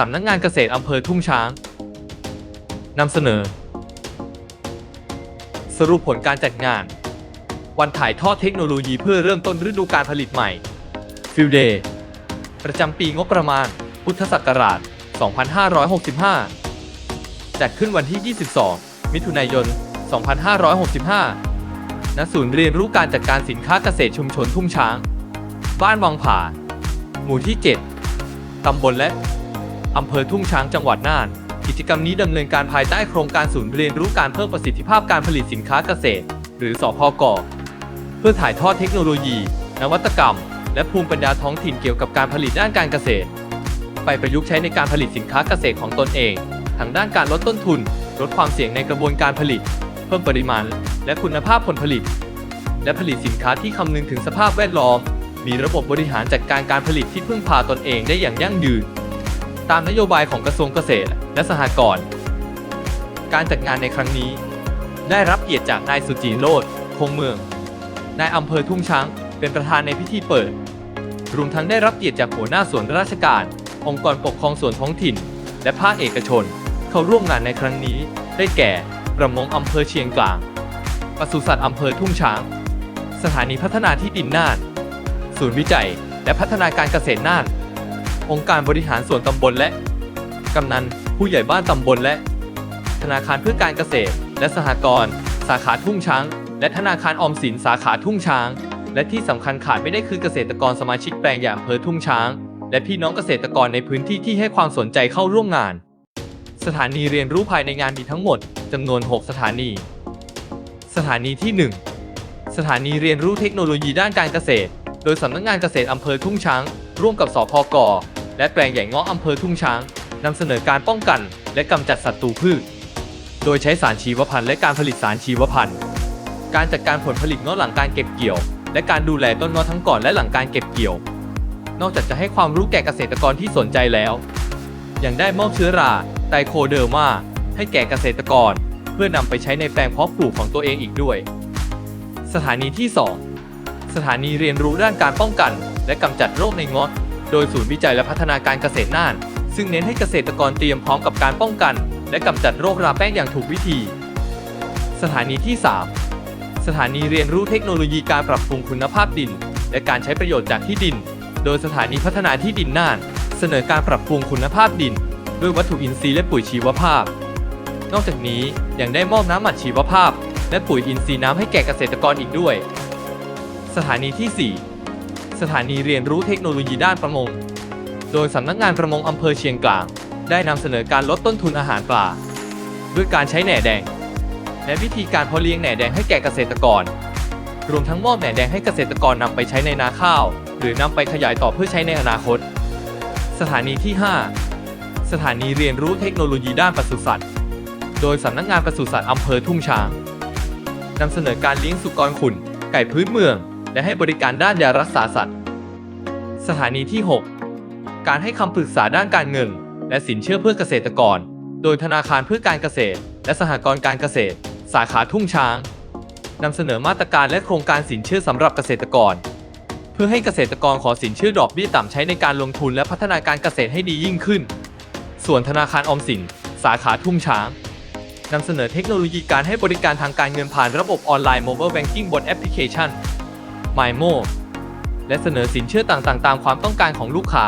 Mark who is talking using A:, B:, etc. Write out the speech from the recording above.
A: สำนักงานเกษตรอำเภอทุ่งช้างนำเสนอ สรุปผลการจัดงาน วันถ่ายทอดเทคโนโลยีเพื่อเริ่มต้นฤดูการผลิตใหม่ Field Day ประจำปีงบประมาณ พุทธศักราช 2565 จัดขึ้นวันที่ 22 มิถุนายน 2565 ณ ศูนย์เรียนรู้การจัดการสินค้าเกษตรชุมชนทุ่งช้าง บ้านวังผา หมู่ที่ 7 ตำบลและ อำเภอทุ่งช้างจังหวัดน่าน กิจกรรมนี้ดำเนินการภายใต้โครงการศูนย์เรียนรู้การเพิ่มประสิทธิภาพการผลิตสินค้าเกษตร หรือสพกเพื่อถ่ายทอดเทคโนโลยี นวัตกรรม และภูมิปัญญาท้องถิ่นเกี่ยวกับการผลิตด้านการเกษตร ไปประยุกต์ใช้ในการผลิตสินค้าเกษตรของตนเอง ทั้งด้านการลดต้นทุน ลดความเสี่ยงในกระบวนการผลิต เพิ่มปริมาณ และคุณภาพผลผลิต และผลิตสินค้าที่คำนึงถึงสภาพแวดล้อม มีระบบบริหารจัดการการผลิตที่พึ่งพาตนเองได้อย่างยั่งยืน ตามนโยบายของกระทรวงเกษตรและสหกรณ์ การจัดงานในครั้งนี้ ได้รับเกียรติจากนายสุจีโรธคงเมือง นายอำเภอทุ่งช้าง เป็นประธานในพิธีเปิด รวมทั้งได้รับเกียรติจากหัวหน้าส่วนราชการ องค์กรปกครองส่วนท้องถิ่น และภาคเอกชน เข้าร่วมงานในครั้งนี้ ได้แก่ ประมงอำเภอเชียงกลาง ปศุสัตว์อำเภอทุ่งช้าง สถานีพัฒนาที่ดินน่าน ศูนย์วิจัย และพัฒนาการเกษตรน่าน องค์การบริหารส่วนตำบลและ กำนัน ผู้ใหญ่บ้านตำบลและ ธนาคารเพื่อการเกษตร และสหกรณ์สาขาทุ่งช้าง และธนาคารออมสินสาขาทุ่งช้าง และที่สำคัญขาดไม่ได้คือเกษตรกรสมาชิกแปลงอย่างอำเภอทุ่งช้าง และพี่น้องเกษตรกรในพื้นที่ที่ให้ความสนใจเข้าร่วมงาน สถานีเรียนรู้ภายในงานมีทั้งหมดจำนวน 6 สถานี สถานีที่ 1 สถานีเรียนรู้เทคโนโลยีด้านการเกษตร โดยสำนักงานเกษตรอำเภอทุ่งช้าง ร่วมกับสพก และแปลงใหญ่เงาะอำเภอทุ่งช้างนำเสนอการป้องกัน และกำจัดศัตรูพืช โดยใช้สารชีวพันธุ์และการผลิตสารชีวพันธุ์การจัดการผลผลิตเงาะหลังการเก็บเกี่ยว และการดูแลต้นเงาะทั้งก่อนและหลังการเก็บเกี่ยว นอกจากจะให้ความรู้แก่เกษตรกรที่สนใจแล้ว ยังได้มอบเชื้อราไตโคเดอร์มาให้แก่เกษตรกร เพื่อนำไปใช้ในแปลงเพาะปลูกของตัวเองอีกด้วย สถานีที่ 2 สถานีเรียนรู้ด้านการป้องกัน และกำจัดโรคในเงาะ โดยศูนย์วิจัยและพัฒนาการเกษตรน่าน ซึ่งเน้นให้เกษตรกรเตรียมพร้อมกับการป้องกัน และกำจัดโรคราแป้งอย่างถูกวิธี สถานีที่ 3 สถานีเรียนรู้เทคโนโลยีการปรับปรุงคุณภาพดิน และการใช้ประโยชน์จากที่ดิน โดยสถานีพัฒนาที่ดินน่าน เสนอการปรับปรุงคุณภาพดิน ด้วยวัตถุอินทรีย์และปุ๋ยชีวภาพ นอกจากนี้ยังได้มอบน้ำหมักชีวภาพ และปุ๋ยอินทรีย์น้ำให้แก่เกษตรกรอีกด้วย สถานีที่ 4 สถานีเรียนรู้เทคโนโลยีด้านประมง โดยสำนักงานประมงอำเภอเชียงกลาง ได้นำเสนอการลดต้นทุนอาหารปลา ด้วยการใช้แหน่แดง และวิธีการเพาะเลี้ยงแหน่แดงให้แก่เกษตรกร รวมทั้งมอบแหน่แดงให้เกษตรกรนำไปใช้ในนาข้าว หรือนำไปขยายต่อเพื่อใช้ในอนาคต สถานีที่ 5 สถานีเรียนรู้เทคโนโลยีด้านปศุสัตว์ โดยสำนักงานปศุสัตว์อำเภอทุ่งช้างนำเสนอการเลี้ยงสุกรขุนไก่พื้นเมือง และให้บริการด้านยารักษาสัตว์ สถานีที่ 6 การให้คำปรึกษาด้านการเงิน และสินเชื่อเพื่อเกษตรกร โดยธนาคารเพื่อการเกษตร และสหกรณ์การเกษตร สาขาทุ่งช้างนำเสนอมาตรการและโครงการสินเชื่อสำหรับเกษตรกร เพื่อให้เกษตรกรขอสินเชื่อดอกเบี้ยต่ำใช้ในการลงทุนและพัฒนาการเกษตรให้ดียิ่งขึ้น ส่วนธนาคารออมสิน สาขาทุ่งช้างนำเสนอเทคโนโลยีการให้บริการทางการเงินผ่านระบบออนไลน์ Mobile Banking บนแอปพลิเคชัน MyMo และเสนอสินเชื่อต่างๆ ตามความต้องการของลูกค้า